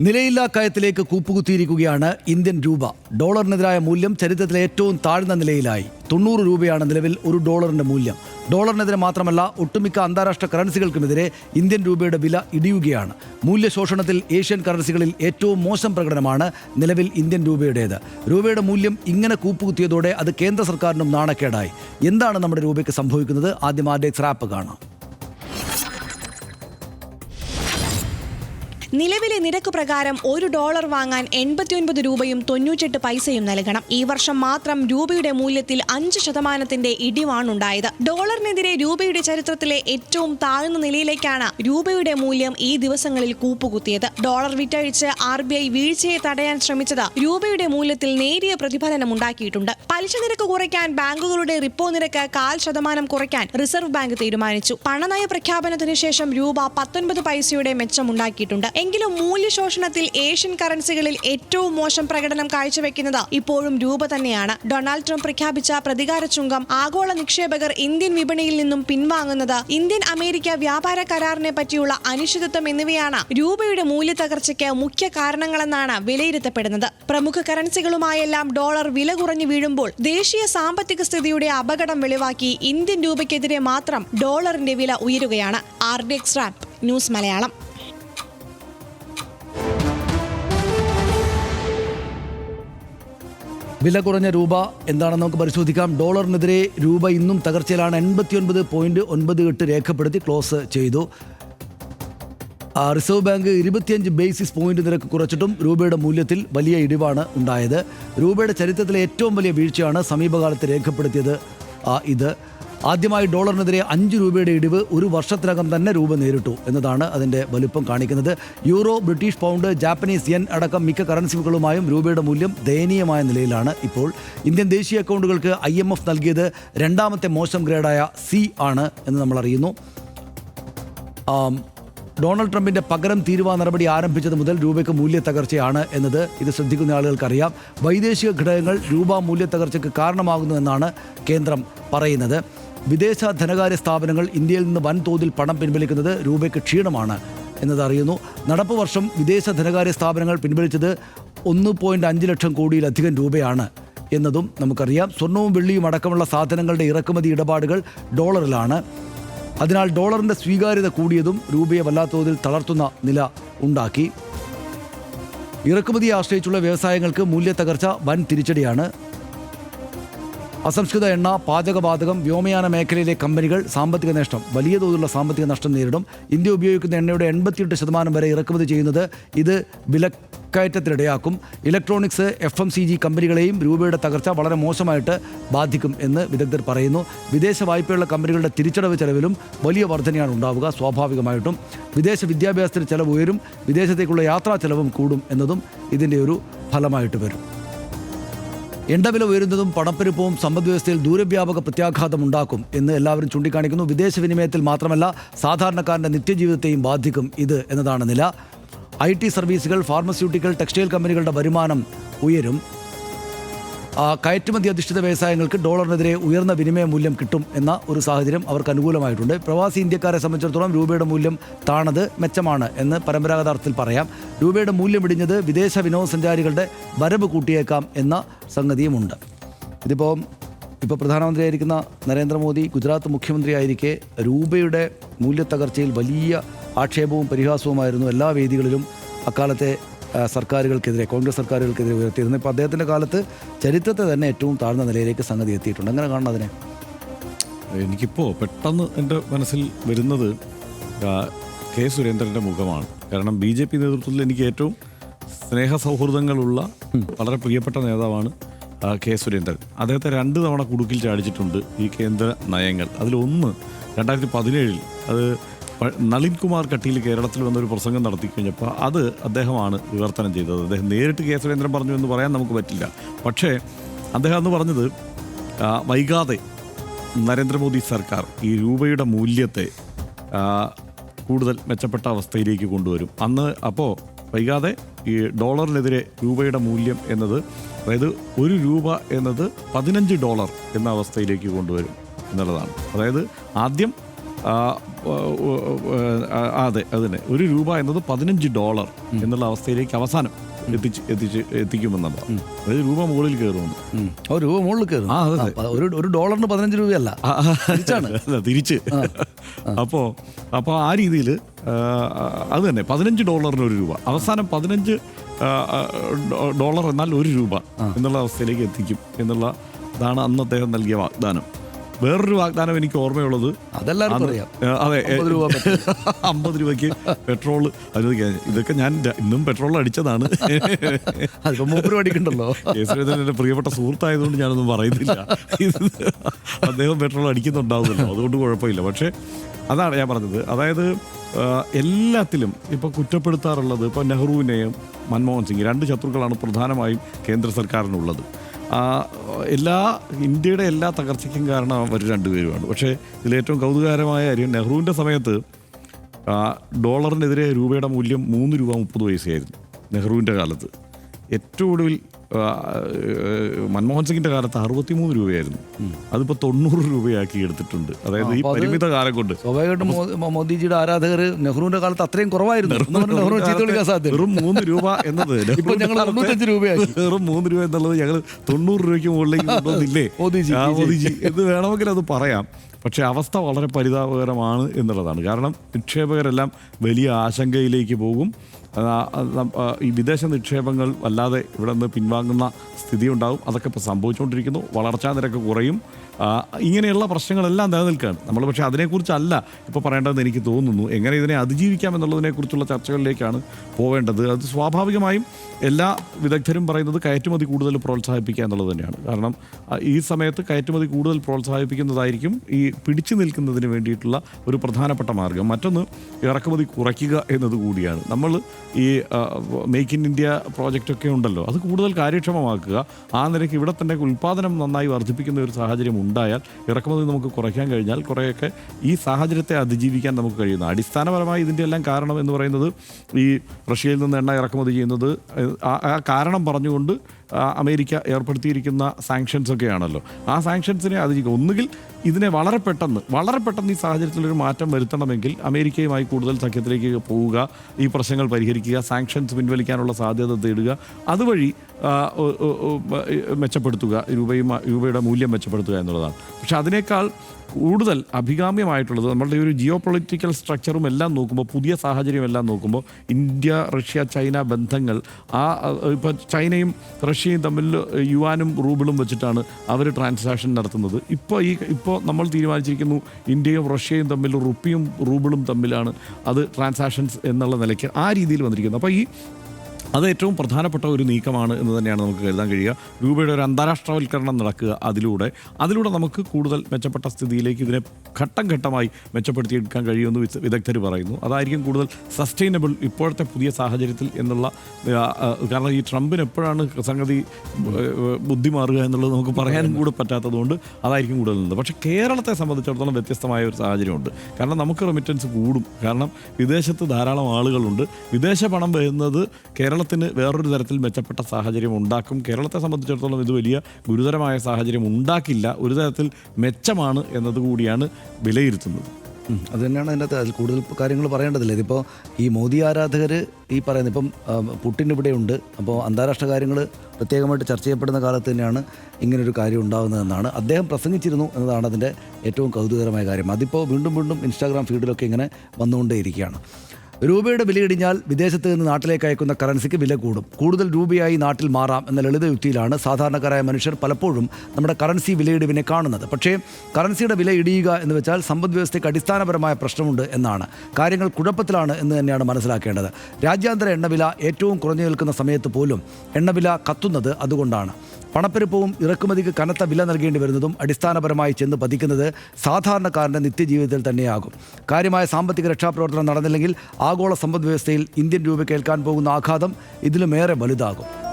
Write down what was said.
നിലയില്ലാ കയത്തിലേക്ക് കൂപ്പുകുത്തിയിരിക്കുകയാണ് Indian രൂപ. ഡോളറിനെതിരായ മൂല്യം ചരിത്രത്തിലെ ഏറ്റവും താഴ്ന്ന നിലയിലായി. തൊണ്ണൂറ് രൂപയാണ് നിലവിൽ ഒരു ഡോളറിന്റെ മൂല്യം. ഡോളറിനെതിരെ മാത്രമല്ല ഒട്ടുമിക്ക അന്താരാഷ്ട്ര കറൻസികൾക്കുമെതിരെ ഇന്ത്യൻ രൂപയുടെ വില ഇടിയുകയാണ്. മൂല്യശോഷണത്തിൽ ഏഷ്യൻ കറൻസികളിൽ ഏറ്റവും മോശം പ്രകടനമാണ് നിലവിൽ ഇന്ത്യൻ രൂപയുടേത്. രൂപയുടെ മൂല്യം ഇങ്ങനെ കൂപ്പുകുത്തിയതോടെ അത് കേന്ദ്ര സർക്കാരിനും നാണക്കേടായി. എന്താണ് നമ്മുടെ രൂപയ്ക്ക് സംഭവിക്കുന്നത്? ആദ്യം ആദ്യ റാപ്പ് കാണാം. നിലവിലെ നിരക്ക് പ്രകാരം ഒരു ഡോളർ വാങ്ങാൻ എൺപത്തിയൊൻപത് രൂപയും തൊണ്ണൂറ്റെട്ട് പൈസയും നൽകണം. ഈ വർഷം മാത്രം രൂപയുടെ മൂല്യത്തിൽ അഞ്ച് ശതമാനത്തിന്റെ ഇടിവാണുണ്ടായത്. ഡോളറിനെതിരെ രൂപയുടെ ചരിത്രത്തിലെ ഏറ്റവും താഴ്ന്ന നിലയിലേക്കാണ് രൂപയുടെ മൂല്യം ഈ ദിവസങ്ങളിൽ കൂപ്പുകുത്തിയത്. ഡോളർ വിറ്റഴിച്ച് ആർ ബി ഐ വീഴ്ചയെ തടയാൻ ശ്രമിച്ചത് രൂപയുടെ മൂല്യത്തിൽ നേരിയ പ്രതിഫലനം ഉണ്ടാക്കിയിട്ടുണ്ട് പലിശ നിരക്ക് കുറയ്ക്കാൻ ബാങ്കുകളുടെ റിപ്പോ നിരക്ക് കാൽ ശതമാനം കുറയ്ക്കാൻ റിസർവ് ബാങ്ക് തീരുമാനിച്ചു. പണനയ പ്രഖ്യാപനത്തിന് ശേഷം രൂപ പത്തൊൻപത് പൈസയുടെ മെച്ചമുണ്ടാക്കിയിട്ടുണ്ട്. എങ്കിലും മൂല്യശോഷണത്തിൽ ഏഷ്യൻ കറൻസികളിൽ ഏറ്റവും മോശം പ്രകടനം കാഴ്ചവെക്കുന്നത് ഇപ്പോഴും രൂപ തന്നെയാണ്. ഡൊണാൾഡ് ട്രംപ് പ്രഖ്യാപിച്ച പ്രതികാര ചുങ്കം ആഗോള നിക്ഷേപകർ ഇന്ത്യൻ വിപണിയിൽ നിന്നും പിൻവാങ്ങുന്നത് ഇന്ത്യൻ അമേരിക്ക വ്യാപാര കരാറിനെ പറ്റിയുള്ള അനിശ്ചിതത്വം എന്നിവയാണ് രൂപയുടെ മൂല്യത്തകർച്ചയ്ക്ക് മുഖ്യ കാരണങ്ങളെന്നാണ് വിലയിരുത്തപ്പെടുന്നത്. പ്രമുഖ കറൻസികളുമായെല്ലാം ഡോളർ വില കുറഞ്ഞു വീഴുമ്പോൾ ദേശീയ സാമ്പത്തിക സ്ഥിതിയുടെ അപകടം വെളിവാക്കി ഇന്ത്യൻ രൂപയ്ക്കെതിരെ മാത്രം ഡോളറിന്റെ വില ഉയരുകയാണ്. R D rap news Malayalam. വില കുറഞ്ഞ രൂപ എന്താണെന്ന് നമുക്ക് പരിശോധിക്കാം. ഡോളറിനെതിരെ രൂപ ഇന്നും തകർച്ചയിലാണ്. എൺപത്തിയൊൻപത് പോയിന്റ് ഒൻപത് എട്ട് രേഖപ്പെടുത്തി ക്ലോസ് ചെയ്തു. റിസർവ് ബാങ്ക് ഇരുപത്തിയഞ്ച് ബേസിസ് പോയിന്റ് നിരക്ക് കുറച്ചിട്ടും രൂപയുടെ മൂല്യത്തിൽ വലിയ ഇടിവാണ് ഉണ്ടായത്. രൂപയുടെ ചരിത്രത്തിലെ ഏറ്റവും വലിയ വീഴ്ചയാണ് സമീപകാലത്ത് രേഖപ്പെടുത്തിയത്. ഇത്. ആദ്യമായി ഡോളറിനെതിരെ അഞ്ച് രൂപയുടെ ഇടിവ് ഒരു വർഷത്തിനകം തന്നെ രൂപ നേരിട്ടു എന്നതാണ് അതിന്റെ വലുപ്പം കാണിക്കുന്നത്. Euro British pound Japanese yen അടക്കം മിക്ക കറൻസികളുമായും രൂപയുടെ മൂല്യം ദയനീയമായ നിലയിലാണ് ഇപ്പോൾ. ഇന്ത്യൻ ദേശീയ അക്കൗണ്ടുകൾക്ക് ഐ എം എഫ് നൽകിയത് രണ്ടാമത്തെ മോശം ഗ്രേഡായ സി ആണ് എന്ന് നമ്മൾ അറിയുന്നു ഡൊണാൾഡ് ട്രംപിന്റെ പകരം തീരുവാ നടപടി ആരംഭിച്ചത് മുതൽ രൂപയ്ക്ക് മൂല്യത്തകർച്ചയാണ് എന്നത് ഇത് ശ്രദ്ധിക്കുന്ന ആളുകൾക്കറിയാം. വൈദേശിക ഘടകങ്ങൾ രൂപ മൂല്യത്തകർച്ചയ്ക്ക് കാരണമാകുന്നു എന്നാണ് കേന്ദ്രം പറയുന്നത്. വിദേശ ധനകാര്യ സ്ഥാപനങ്ങൾ ഇന്ത്യയിൽ നിന്ന് വൻതോതിൽ പണം പിൻവലിക്കുന്നത് രൂപയ്ക്ക് ക്ഷീണമാണ് എന്നത് അറിയുന്നു. നടപ്പ് വർഷം വിദേശ ധനകാര്യ സ്ഥാപനങ്ങൾ പിൻവലിച്ചത് ഒന്ന് പോയിന്റ് അഞ്ച് ലക്ഷം കോടിയിലധികം രൂപയാണ് എന്നതും നമുക്കറിയാം. സ്വർണവും വെള്ളിയും അടക്കമുള്ള സാധനങ്ങളുടെ ഇറക്കുമതി ഇടപാടുകൾ ഡോളറിലാണ്. അതിനാൽ ഡോളറിന്റെ സ്വീകാര്യത കൂടിയതും രൂപയെ വല്ലാത്ത തോതിൽ തളർത്തുന്ന നില ഉണ്ടാക്കി. ഇറക്കുമതിയെ ആശ്രയിച്ചുള്ള വ്യവസായങ്ങൾക്ക് മൂല്യത്തകർച്ച വൻ തിരിച്ചടിയാണ്. അസംസ്കൃത എണ്ണ പാചകവാതകം വ്യോമയാന മേഖലയിലെ കമ്പനികൾ സാമ്പത്തിക നഷ്ടം വലിയ തോതിലുള്ള സാമ്പത്തിക നഷ്ടം നേരിടും. ഇന്ത്യ ഉപയോഗിക്കുന്ന എണ്ണയുടെ എൺപത്തിയെട്ട് ശതമാനം വരെ ഇറക്കുമതി ചെയ്യുന്നത് ഇത് വിലക്കയറ്റത്തിനിടയാക്കും. Electronics F M C G കമ്പനികളെയും രൂപയുടെ തകർച്ച വളരെ മോശമായിട്ട് ബാധിക്കും എന്ന് വിദഗ്ധർ പറയുന്നു. വിദേശ വായ്പയുള്ള കമ്പനികളുടെ തിരിച്ചടവ് ചെലവിലും വലിയ വർധനയാണ് ഉണ്ടാവുക സ്വാഭാവികമായിട്ടും. വിദേശ വിദ്യാഭ്യാസത്തിന് ചെലവ് ഉയരും വിദേശത്തേക്കുള്ള യാത്രാ ചെലവും കൂടും എന്നതും ഇതിന്റെ ഒരു ഫലമായിട്ട് വരും. എണ്ണവില ഉയരുന്നതും പണപ്പെരുപ്പവും സമ്പദ്വ്യവസ്ഥയിൽ ദൂരവ്യാപക പ്രത്യാഘാതം ഉണ്ടാക്കും എന്ന് എല്ലാവരും ചൂണ്ടിക്കാണിക്കുന്നു. വിദേശ വിനിമയത്തിൽ മാത്രമല്ല സാധാരണക്കാരന്റെ നിത്യജീവിതത്തെയും ബാധിക്കും ഇത് എന്നതാണ് നില. ഐ ടി സർവീസുകൾ ഫാർമസ്യൂട്ടിക്കൽ ടെക്സ്റ്റൈൽ കമ്പനികളുടെ വരുമാനം ഉയരും. കയറ്റുമതി അധിഷ്ഠിത വ്യവസായങ്ങൾക്ക് ഡോളറിനെതിരെ ഉയർന്ന വിനിമയ മൂല്യം കിട്ടും എന്ന ഒരു സാഹചര്യം അവർക്ക് അനുകൂലമായിട്ടുണ്ട്. പ്രവാസി ഇന്ത്യക്കാരെ സംബന്ധിച്ചിടത്തോളം രൂപയുടെ മൂല്യം താണത് മെച്ചമാണ് എന്ന് പരമ്പരാഗത അർത്ഥത്തിൽ പറയാം. രൂപയുടെ മൂല്യം ഇടിഞ്ഞത് വിദേശ വിനോദസഞ്ചാരികളുടെ വരവ് കൂട്ടിയേക്കാം എന്ന സംഗതിയുമുണ്ട്. ഇതിപ്പോൾ ഇപ്പോൾ പ്രധാനമന്ത്രിയായിരിക്കുന്ന നരേന്ദ്രമോദി ഗുജറാത്ത് മുഖ്യമന്ത്രിയായിരിക്കെ രൂപയുടെ മൂല്യത്തകർച്ചയിൽ വലിയ ആക്ഷേപവും പരിഹാസവുമായിരുന്നു എല്ലാ വേദികളിലും അക്കാലത്തെ സർക്കാരുകൾക്കെതിരെ കോൺഗ്രസ് സർക്കാരുകൾക്കെതിരെ ഉയർത്തിയിരുന്നു. ഇപ്പോൾ അദ്ദേഹത്തിന്റെ കാലത്ത് ചരിത്രത്തെ തന്നെ ഏറ്റവും താഴ്ന്ന നിലയിലേക്ക് സംഗതി എത്തിയിട്ടുണ്ട്. അങ്ങനെ കാണണം അതിനെ? എനിക്കിപ്പോൾ പെട്ടെന്ന് എന്റെ മനസ്സിൽ വരുന്നത് കെ സുരേന്ദ്രന്റെ മുഖമാണ്. കാരണം ബി ജെ പി നേതൃത്വത്തിൽ എനിക്ക് ഏറ്റവും സ്നേഹ സൗഹൃദങ്ങളുള്ള വളരെ പ്രിയപ്പെട്ട നേതാവാണ് കെ സുരേന്ദ്രൻ. അദ്ദേഹത്തെ രണ്ട് തവണ കുടുക്കിൽ ചാടിച്ചിട്ടുണ്ട് ഈ കേന്ദ്ര നയങ്ങൾ. അതിലൊന്ന് രണ്ടായിരത്തി പതിനേഴിൽ അത് നളിൻ കുമാർ കട്ടിയിൽ കേരളത്തിൽ വന്നൊരു പ്രസംഗം നടത്തി കഴിഞ്ഞപ്പോൾ അത് അദ്ദേഹമാണ് വിവർത്തനം ചെയ്തത്. അദ്ദേഹം നേരിട്ട് കെ സുരേന്ദ്രൻ പറഞ്ഞു എന്ന് പറയാൻ നമുക്ക് പറ്റില്ല. പക്ഷേ അദ്ദേഹം എന്ന് പറഞ്ഞത് വൈകാതെ നരേന്ദ്രമോദി സർക്കാർ ഈ രൂപയുടെ മൂല്യത്തെ കൂടുതൽ മെച്ചപ്പെട്ട അവസ്ഥയിലേക്ക് കൊണ്ടുവരും. അന്ന് അപ്പോൾ വൈകാതെ ഈ ഡോളറിനെതിരെ രൂപയുടെ മൂല്യം എന്നത് അതായത് ഒരു രൂപ എന്നത് പതിനഞ്ച് ഡോളർ എന്ന അവസ്ഥയിലേക്ക് കൊണ്ടുവരും എന്നുള്ളതാണ്. അതായത് ആദ്യം അതെ അതിനെ ഒരു രൂപ എന്നത് പതിനഞ്ച് ഡോളർ എന്നുള്ള അവസ്ഥയിലേക്ക് അവസാനം എത്തിച്ച് എത്തിച്ച് എത്തിക്കുമെന്നുള്ളതാണ് അതായത് രൂപ മുകളിൽ കയറുമെന്ന്. ഓ രൂപ മുകളിൽ കയറും. ആ, അതെ, ഒരു ഒരു ഡോളറിന് പതിനഞ്ച് രൂപയല്ല. തിരിച്ച്. അപ്പോൾ അപ്പോൾ ആ രീതിയിൽ അത് തന്നെ പതിനഞ്ച് ഡോളറിന് ഒരു രൂപ. അവസാനം പതിനഞ്ച് ഡോളർ എന്നാൽ ഒരു രൂപ എന്നുള്ള അവസ്ഥയിലേക്ക് എത്തിക്കും എന്നുള്ള ഇതാണ് അന്ന് അദ്ദേഹം നൽകിയ വാഗ്ദാനം. വേറൊരു വാഗ്ദാനം എനിക്ക് ഓർമ്മയുള്ളത്. അതെല്ലാവർക്കും അറിയാം. അതെ അമ്പത് രൂപ അമ്പത് രൂപയ്ക്ക് പെട്രോൾ ഇതൊക്കെ ഞാൻ ഇന്നും പെട്രോൾ അടിച്ചതാണ്. അതിപ്പോ മൂപ്പര്. സുരേന്ദ്രൻ എന്റെ പ്രിയപ്പെട്ട സുഹൃത്തായതുകൊണ്ട് ഞാനൊന്നും പറയുന്നില്ല. അദ്ദേഹം പെട്രോൾ അടിക്കുന്നുണ്ടാവുമല്ലോ. അതുകൊണ്ട് കുഴപ്പമില്ല. പക്ഷേ അതാണ് ഞാൻ പറഞ്ഞത്. അതായത് എല്ലാത്തിലും ഇപ്പോൾ കുറ്റപ്പെടുത്താറുള്ളത് ഇപ്പോൾ നെഹ്റുവിനെയും മൻമോഹൻ സിംഗ് രണ്ട് ശത്രുക്കളാണ് പ്രധാനമായും കേന്ദ്ര സർക്കാരിനുള്ളത്. എല്ലാ ഇന്ത്യയുടെ എല്ലാ തകർച്ചയ്ക്കും കാരണം അവർ രണ്ടുപേരുമാണ്. പക്ഷേ ഇതിലേറ്റവും കൗതുകകരമായ കാര്യം നെഹ്റുവിന്റെ സമയത്ത് ഡോളറിനെതിരെ രൂപയുടെ മൂല്യം മൂന്ന് രൂപ മുപ്പത് പൈസയായിരുന്നു നെഹ്റുവിന്റെ കാലത്ത്. ഏറ്റവും ഒടുവിൽ മൻമോഹൻ സിംഗിന്റെ കാലത്ത് അറുപത്തിമൂന്ന് രൂപയായിരുന്നു. അതിപ്പോ തൊണ്ണൂറ് രൂപയാക്കി എടുത്തിട്ടുണ്ട്. അതായത് ഈ പരിമിത കാലം കൊണ്ട് സ്വാഭാവികമായിട്ടും മോദിജിയുടെ ആരാധകർ നെഹ്റുവിന്റെ കാലത്ത് അത്രയും കുറവായിരുന്നു. വെറും മൂന്ന് രൂപ എന്നത് വെറും മൂന്ന് രൂപ എന്നുള്ളത് ഞങ്ങൾ തൊണ്ണൂറ് രൂപയ്ക്ക് മുകളിലേക്ക് കൊണ്ടുവന്നില്ലേ? മോദിജി, എന്ന് വേണമെങ്കിൽ അത് പറയാം. പക്ഷേ അവസ്ഥ വളരെ പരിതാപകരമാണ് എന്നുള്ളതാണ്. കാരണം നിക്ഷേപകരെല്ലാം വലിയ ആശങ്കയിലേക്ക് പോകും. ഈ വിദേശ നിക്ഷേപങ്ങൾ വല്ലാതെ ഇവിടെ നിന്ന് പിൻവാങ്ങുന്ന സ്ഥിതി ഉണ്ടാവും അതൊക്കെ ഇപ്പോൾ സംഭവിച്ചുകൊണ്ടിരിക്കുന്നു വളർച്ചാ നിരക്ക് കുറയും. ഇങ്ങനെയുള്ള പ്രശ്നങ്ങളെല്ലാം നിലനിൽക്കുകയാണ്. നമ്മൾ പക്ഷേ അതിനെക്കുറിച്ചല്ല ഇപ്പോൾ പറയേണ്ടതെന്ന് എനിക്ക് തോന്നുന്നു. എങ്ങനെ ഇതിനെ അതിജീവിക്കാം എന്നുള്ളതിനെക്കുറിച്ചുള്ള ചർച്ചകളിലേക്കാണ് പോവേണ്ടത്. അത് സ്വാഭാവികമായും എല്ലാ വിദഗ്ധരും പറയുന്നത് കയറ്റുമതി കൂടുതൽ പ്രോത്സാഹിപ്പിക്കുക എന്നുള്ളത് തന്നെയാണ്. കാരണം ഈ സമയത്ത് കയറ്റുമതി കൂടുതൽ പ്രോത്സാഹിപ്പിക്കുന്നതായിരിക്കും ഈ പിടിച്ചു നിൽക്കുന്നതിന് വേണ്ടിയിട്ടുള്ള ഒരു പ്രധാനപ്പെട്ട മാർഗം. മറ്റൊന്ന് ഇറക്കുമതി കുറയ്ക്കുക എന്നത് കൂടിയാണ്. നമ്മൾ ഈ മേക്ക് ഇൻ ഇന്ത്യ പ്രോജക്റ്റൊക്കെ ഉണ്ടല്ലോ. അത് കൂടുതൽ കാര്യക്ഷമമാക്കുക. ആ നിലയ്ക്ക് ഇവിടെ തന്നെ ഉൽപ്പാദനം നന്നായി വർദ്ധിപ്പിക്കുന്ന ഒരു സാഹചര്യം ഉണ്ടായാൽ ഇറക്കുമതി നമുക്ക് കുറയ്ക്കാൻ കഴിഞ്ഞാൽ കുറേയൊക്കെ ഈ സാഹചര്യത്തെ അതിജീവിക്കാൻ നമുക്ക് കഴിയുന്നു അടിസ്ഥാനപരമായി ഇതിന്റെ എല്ലാം കാരണം എന്ന് പറയുന്നത് ഈ റഷ്യയിൽ നിന്ന് എണ്ണ ഇറക്കുമതി ചെയ്യുന്നത് ആ കാരണം പറഞ്ഞുകൊണ്ട് അമേരിക്ക ഏർപ്പെടുത്തിയിരിക്കുന്ന സാങ്ഷൻസ് ഒക്കെയാണല്ലോ. ആ സാങ്ഷൻസിനെ അതിരിക്കും ഒന്നുകിൽ ഇതിനെ വളരെ പെട്ടെന്ന് വളരെ പെട്ടെന്ന് ഈ സാഹചര്യത്തിലൊരു മാറ്റം വരുത്തണമെങ്കിൽ അമേരിക്കയുമായി കൂടുതൽ സഖ്യത്തിലേക്ക് പോവുക ഈ പ്രശ്നങ്ങൾ പരിഹരിക്കുക സാങ്ഷൻസ് പിൻവലിക്കാനുള്ള സാധ്യത തേടുക അതുവഴി മെച്ചപ്പെടുത്തുക രൂപയും രൂപയുടെ മൂല്യം മെച്ചപ്പെടുത്തുക എന്നുള്ളതാണ്. പക്ഷെ അതിനേക്കാൾ കൂടുതൽ അഭികാമ്യമായിട്ടുള്ളത് നമ്മളുടെ ഒരു ജിയോ പൊളിറ്റിക്കൽ സ്ട്രക്ചറും എല്ലാം നോക്കുമ്പോൾ പുതിയ സാഹചര്യം എല്ലാം നോക്കുമ്പോൾ ഇന്ത്യ റഷ്യ ചൈന ബന്ധങ്ങൾ ആ ഇപ്പോൾ ചൈനയും റഷ്യയും തമ്മിൽ യുവാനും റൂബിളും വെച്ചിട്ടാണ് അവർ ട്രാൻസാക്ഷൻ നടത്തുന്നത്. ഇപ്പോൾ ഈ ഇപ്പോൾ നമ്മൾ തീരുമാനിച്ചിരിക്കുന്നു ഇന്ത്യയും റഷ്യയും തമ്മിൽ റുപ്പിയും റൂബിളും തമ്മിലാണ് അത് ട്രാൻസാക്ഷൻസ് എന്നുള്ള നിലയ്ക്ക് ആ രീതിയിൽ വന്നിരിക്കുന്നത്. അപ്പോൾ ഈ അത് ഏറ്റവും പ്രധാനപ്പെട്ട ഒരു നീക്കമാണ് എന്ന് തന്നെയാണ് നമുക്ക് കരുതാൻ കഴിയുക. രൂപയുടെ ഒരു അന്താരാഷ്ട്രവൽക്കരണം നടക്കുക അതിലൂടെ. അതിലൂടെ നമുക്ക് കൂടുതൽ മെച്ചപ്പെട്ട സ്ഥിതിയിലേക്ക് ഇതിനെ ഘട്ടം ഘട്ടമായി മെച്ചപ്പെടുത്തിയെടുക്കാൻ കഴിയുമെന്ന് വിദഗ്ധർ പറയുന്നു. അതായിരിക്കും കൂടുതൽ സസ്റ്റൈനബിൾ ഇപ്പോഴത്തെ പുതിയ സാഹചര്യത്തിൽ എന്നുള്ള കാരണം ഈ ട്രംപിന് എപ്പോഴാണ് സംഗതി ബുദ്ധി മാറുക എന്നുള്ളത് നമുക്ക് പറയാനും കൂടെ പറ്റാത്തതുകൊണ്ട് അതായിരിക്കും കൂടുതൽ നിന്നത് പക്ഷേ കേരളത്തെ സംബന്ധിച്ചിടത്തോളം വ്യത്യസ്തമായ ഒരു സാഹചര്യമുണ്ട്. കാരണം നമുക്ക് റെമിറ്റൻസ് കൂടും. കാരണം വിദേശത്ത് ധാരാളം ആളുകളുണ്ട്. വിദേശ പണം വരുന്നത് കേരളത്തിന് വേറൊരു തരത്തിൽ മെച്ചപ്പെട്ട സാഹചര്യം ഉണ്ടാക്കും. കേരളത്തെ സംബന്ധിച്ചിടത്തോളം ഇത് വലിയ ഗുരുതരമായ സാഹചര്യം ഉണ്ടാക്കില്ല. ഒരു തരത്തിൽ മെച്ചമാണ് എന്നതുകൂടിയാണ് വിലയിരുത്തുന്നത്. അത് തന്നെയാണ് അതിന്റെ അതിൽ കൂടുതൽ കാര്യങ്ങൾ പറയേണ്ടതില്ല. ഇതിപ്പോൾ ഈ മോദി ആരാധകർ ഈ പറയുന്നത് ഇപ്പം പുട്ടിൻ ഇവിടെ ഉണ്ട്. അപ്പോൾ അന്താരാഷ്ട്ര കാര്യങ്ങൾ പ്രത്യേകമായിട്ട് ചർച്ച ചെയ്യപ്പെടുന്ന കാലത്ത് തന്നെയാണ് ഇങ്ങനൊരു കാര്യം ഉണ്ടാകുന്നതെന്നാണ് അദ്ദേഹം പ്രസംഗിച്ചിരുന്നു എന്നതാണ് അതിന്റെ ഏറ്റവും കൗതുകകരമായ കാര്യം. അതിപ്പോൾ വീണ്ടും വീണ്ടും ഇൻസ്റ്റാഗ്രാം ഫീഡിലൊക്കെ ഇങ്ങനെ വന്നുകൊണ്ടേയിരിക്കുകയാണ്. രൂപയുടെ വിലയിടിഞ്ഞാൽ വിദേശത്ത് നിന്ന് നാട്ടിലേക്ക് അയക്കുന്ന കറൻസിക്ക് വില കൂടും. കൂടുതൽ രൂപയായി നാട്ടിൽ മാറാം എന്ന ലളിത യുക്തിയിലാണ് സാധാരണക്കാരായ മനുഷ്യർ പലപ്പോഴും നമ്മുടെ കറൻസി വിലയിടിവിനെ കാണുന്നത്. പക്ഷേ കറൻസിയുടെ വില ഇടിയുക എന്ന് വെച്ചാൽ സമ്പദ് വ്യവസ്ഥയ്ക്ക് അടിസ്ഥാനപരമായ പ്രശ്നമുണ്ട് എന്നാണ്. കാര്യങ്ങൾ കുഴപ്പത്തിലാണ് എന്ന് തന്നെയാണ് മനസ്സിലാക്കേണ്ടത്. രാജ്യാന്തര എണ്ണവില ഏറ്റവും കുറഞ്ഞു നിൽക്കുന്ന സമയത്ത് പോലും എണ്ണവില കത്തുന്നത് അതുകൊണ്ടാണ്. പണപ്പെരുപ്പവും ഇറക്കുമതിക്ക് കനത്ത വില നൽകേണ്ടി വരുന്നതും അടിസ്ഥാനപരമായി ചെന്ന് പതിക്കുന്നത് സാധാരണക്കാരന്റെ നിത്യജീവിതത്തിൽ തന്നെയാകും. കാര്യമായ സാമ്പത്തിക രക്ഷാപ്രവർത്തനം നടന്നില്ലെങ്കിൽ ആഗോള സമ്പദ് വ്യവസ്ഥയിൽ ഇന്ത്യൻ രൂപ കേൾക്കാൻ പോകുന്ന ആഘാതം ഇതിലുമേറെ വലുതാകും.